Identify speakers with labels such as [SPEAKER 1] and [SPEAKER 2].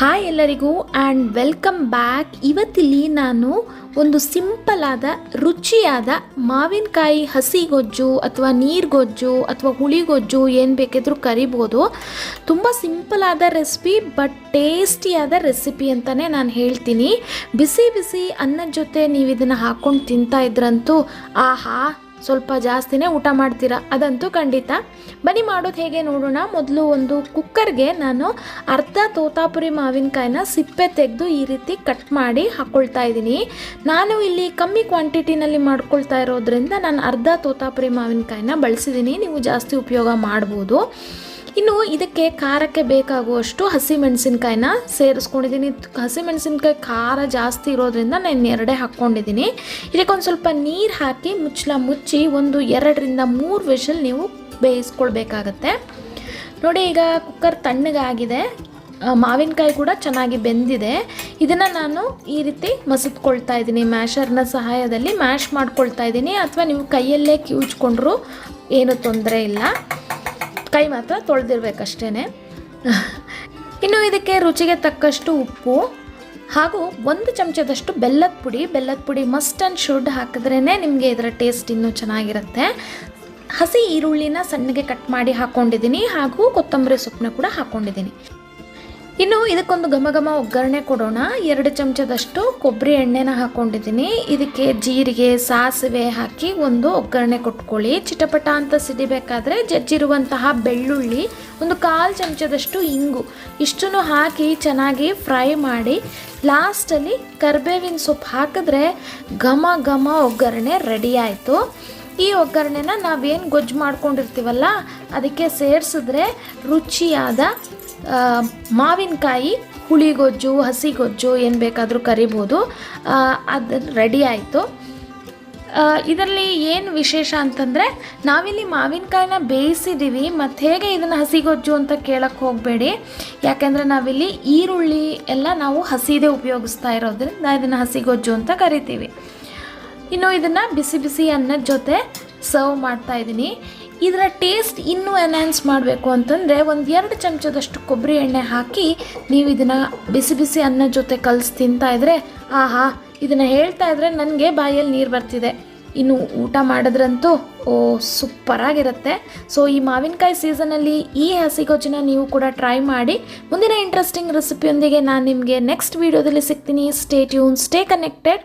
[SPEAKER 1] Hi ಎಲ್ಲರಿಗೂ and welcome back ಇವತ್ತಿಲ್ಲಿ ನಾನು ಒಂದು ಸಿಂಪಲ್ ಆದ, ರುಚಿಯಾದ ಮಾವಿನಕಾಯಿ ಹಸಿ ಗೊಜ್ಜು ಅಥವಾ ನೀರ್ಗೊಜ್ಜು ಅಥವಾ ಹುಳಿಗೊಜ್ಜು ಏನು ಬೇಕಿದ್ರೂ ಕರಿಬೋದು. ತುಂಬ ಸಿಂಪಲ್ ಆದ ರೆಸಿಪಿ ಬಟ್ ಟೇಸ್ಟಿಯಾದ ರೆಸಿಪಿ ಅಂತಲೇ ನಾನು ಹೇಳ್ತೀನಿ. ಬಿಸಿ ಬಿಸಿ ಅನ್ನದ ಜೊತೆ ನೀವು ಇದನ್ನು ಹಾಕ್ಕೊಂಡು ತಿಂತಾ ಇದ್ರಂತೂ ಆಹಾ ಸ್ವಲ್ಪ ಜಾಸ್ತಿನೇ ಊಟ ಮಾಡ್ತೀರಾ? ಅದಂತೂ ಖಂಡಿತ. ಬನ್ನಿ, ಮಾಡೋದು ಹೇಗೆ ನೋಡೋಣ. ಮೊದಲು ಒಂದು ಕುಕ್ಕರ್ಗೆ ನಾನು ಅರ್ಧ ತೋತಾಪುರಿ ಮಾವಿನಕಾಯಿನ ಸಿಪ್ಪೆ ತೆಗೆದು ಈ ರೀತಿ ಕಟ್ ಮಾಡಿ ಹಾಕ್ಕೊಳ್ತಾ ಇದ್ದೀನಿ. ನಾನು ಇಲ್ಲಿ ಕಮ್ಮಿ ಕ್ವಾಂಟಿಟಿನಲ್ಲಿ ಮಾಡ್ಕೊಳ್ತಾ ಇರೋದ್ರಿಂದ ನಾನು ಅರ್ಧ ತೋತಾಪುರಿ ಮಾವಿನಕಾಯಿನ ಬಳಸಿದ್ದೀನಿ. ನೀವು ಜಾಸ್ತಿ ಉಪಯೋಗ ಮಾಡ್ಬೋದು. ಇನ್ನು ಇದಕ್ಕೆ ಖಾರಕ್ಕೆ ಬೇಕಾಗುವಷ್ಟು ಹಸಿಮೆಣಸಿನ್ಕಾಯಿನ ಸೇರಿಸ್ಕೊಂಡಿದ್ದೀನಿ. ಹಸಿಮೆಣಸಿನ್ಕಾಯಿ ಖಾರ ಜಾಸ್ತಿ ಇರೋದ್ರಿಂದ ನಾನು ಎರಡೇ ಹಾಕ್ಕೊಂಡಿದ್ದೀನಿ. ಇದಕ್ಕೊಂದು ಸ್ವಲ್ಪ ನೀರು ಹಾಕಿ ಮುಚ್ಚಲ ಮುಚ್ಚಿ ಒಂದು ಎರಡರಿಂದ ಮೂರು ವಿಷಲ್ ನೀವು ಬೇಯಿಸ್ಕೊಳ್ಬೇಕಾಗತ್ತೆ. ನೋಡಿ ಈಗ ಕುಕ್ಕರ್ ತಣ್ಣಗಾಗಿದೆ. ಮಾವಿನಕಾಯಿ ಕೂಡ ಚೆನ್ನಾಗಿ ಬೆಂದಿದೆ. ಇದನ್ನು ನಾನು ಈ ರೀತಿ ಮಸಿದ್ಕೊಳ್ತಾ ಇದ್ದೀನಿ. ಮ್ಯಾಶರ್ನ ಸಹಾಯದಲ್ಲಿ ಮ್ಯಾಶ್ ಮಾಡ್ಕೊಳ್ತಾ ಇದ್ದೀನಿ. ಅಥವಾ ನೀವು ಕೈಯಲ್ಲೇ ಕಿವುಚ್ಕೊಂಡ್ರೂ ಏನೂ ತೊಂದರೆ ಇಲ್ಲ. ಕೈ ಮಾತ್ರ ತೊಳೆದಿರ್ಬೇಕಷ್ಟೇ ಇನ್ನು ಇದಕ್ಕೆ ರುಚಿಗೆ ತಕ್ಕಷ್ಟು ಉಪ್ಪು ಹಾಗೂ ಒಂದು ಚಮಚದಷ್ಟು ಬೆಲ್ಲದ ಪುಡಿ. ಬೆಲ್ಲದ ಪುಡಿ ಮಸ್ಟ್ ಆ್ಯಂಡ್ ಶುಡ್ ಹಾಕಿದ್ರೇ ನಿಮಗೆ ಇದರ ಟೇಸ್ಟ್ ಇನ್ನೂ ಚೆನ್ನಾಗಿರುತ್ತೆ. ಹಸಿ ಈರುಳ್ಳಿನ ಸಣ್ಣಗೆ ಕಟ್ ಮಾಡಿ ಹಾಕ್ಕೊಂಡಿದ್ದೀನಿ ಹಾಗೂ ಕೊತ್ತಂಬರಿ ಸೊಪ್ಪನ್ನ ಕೂಡ ಹಾಕ್ಕೊಂಡಿದ್ದೀನಿ ಇನ್ನು ಇದಕ್ಕೊಂದು ಘಮ ಘಮ ಒಗ್ಗರಣೆ ಕೊಡೋಣ. ಎರಡು ಚಮಚದಷ್ಟು ಕೊಬ್ಬರಿ ಎಣ್ಣೆನ ಹಾಕ್ಕೊಂಡಿದ್ದೀನಿ ಇದಕ್ಕೆ ಜೀರಿಗೆ, ಸಾಸಿವೆ ಹಾಕಿ ಒಂದು ಒಗ್ಗರಣೆ ಕೊಟ್ಕೊಳ್ಳಿ. ಚಿಟಪಟ ಅಂತ ಸಿಡಿಬೇಕಾದ್ರೆ ಜಜ್ಜಿರುವಂತಹ ಬೆಳ್ಳುಳ್ಳಿ, ಒಂದು ಕಾಲು ಚಮಚದಷ್ಟು ಇಂಗು, ಇಷ್ಟನ್ನು ಹಾಕಿ ಚೆನ್ನಾಗಿ ಫ್ರೈ ಮಾಡಿ ಲಾಸ್ಟಲ್ಲಿ ಕರ್ಬೇವಿನ ಸೊಪ್ಪು ಹಾಕಿದ್ರೆ ಘಮ ಘಮ ಒಗ್ಗರಣೆ ರೆಡಿ ಆಯಿತು. ಈ ಒಗ್ಗರಣೆನ ನಾವೇನು ಗೊಜ್ಜು ಮಾಡ್ಕೊಂಡಿರ್ತೀವಲ್ಲ, ಅದಕ್ಕೆ ಸೇರಿಸಿದ್ರೆ ರುಚಿಯಾದ ಮಾವಿನಕಾಯಿ, ಹುಳಿಗೊಜ್ಜು, ಹಸಿಗೊಜ್ಜು ಏನು ಬೇಕಾದರೂ ಕರಿಬೋದು. ಅದು ರೆಡಿ ಆಯಿತು. ಇದರಲ್ಲಿ ಏನು ವಿಶೇಷ ಅಂತಂದರೆ, ನಾವಿಲ್ಲಿ ಮಾವಿನಕಾಯಿನ ಬೇಯಿಸಿದ್ದೀವಿ ಮತ್ತು ಹೇಗೆ ಇದನ್ನು ಹಸಿಗೊಜ್ಜು ಅಂತ ಕೇಳೋಕ್ಕೆ ಹೋಗಬೇಡಿ. ಯಾಕೆಂದರೆ ನಾವಿಲ್ಲಿ ಈರುಳ್ಳಿ ಎಲ್ಲ ನಾವು ಹಸಿದೇ ಉಪಯೋಗಿಸ್ತಾ ಇರೋದ್ರಿಂದ ಇದನ್ನು ಹಸಿಗೊಜ್ಜು ಅಂತ ಕರಿತೀವಿ. ಇನ್ನು ಇದನ್ನು ಬಿಸಿ ಬಿಸಿ ಅನ್ನದ ಜೊತೆ ಸರ್ವ್ ಮಾಡ್ತಾ ಇದ್ದೀನಿ ಇದರ ಟೇಸ್ಟ್ ಇನ್ನೂ ಎನ್ಹ್ಯಾನ್ಸ್ ಮಾಡಬೇಕು ಅಂತಂದರೆ ಒಂದು ಎರಡು ಚಮಚದಷ್ಟು ಕೊಬ್ಬರಿ ಎಣ್ಣೆ ಹಾಕಿ ನೀವು ಇದನ್ನು ಬಿಸಿ ಬಿಸಿ ಅನ್ನದ ಜೊತೆ ಕಲಿಸಿ ತಿಂತಾ ಇದ್ರೆ, ಆಹಾ, ಇದನ್ನು ಹೇಳ್ತಾ ಇದ್ರೆ ನನಗೆ ಬಾಯಲ್ಲಿ ನೀರು ಬರ್ತಿದೆ. ಇನ್ನು ಊಟ ಮಾಡಿದ್ರಂತೂ, ಓ ಸೂಪರಾಗಿರುತ್ತೆ ಸೊ ಈ ಮಾವಿನಕಾಯಿ ಸೀಸನಲ್ಲಿ ಈ ಹಸಿಗೊಜ್ಜನ್ನ ನೀವು ಕೂಡ ಟ್ರೈ ಮಾಡಿ. ಮುಂದಿನ ಇಂಟ್ರೆಸ್ಟಿಂಗ್ ರೆಸಿಪಿಯೊಂದಿಗೆ ನಾನು ನಿಮಗೆ ನೆಕ್ಸ್ಟ್ ವೀಡಿಯೋದಲ್ಲಿ ಸಿಗ್ತೀನಿ. Stay tune stay connected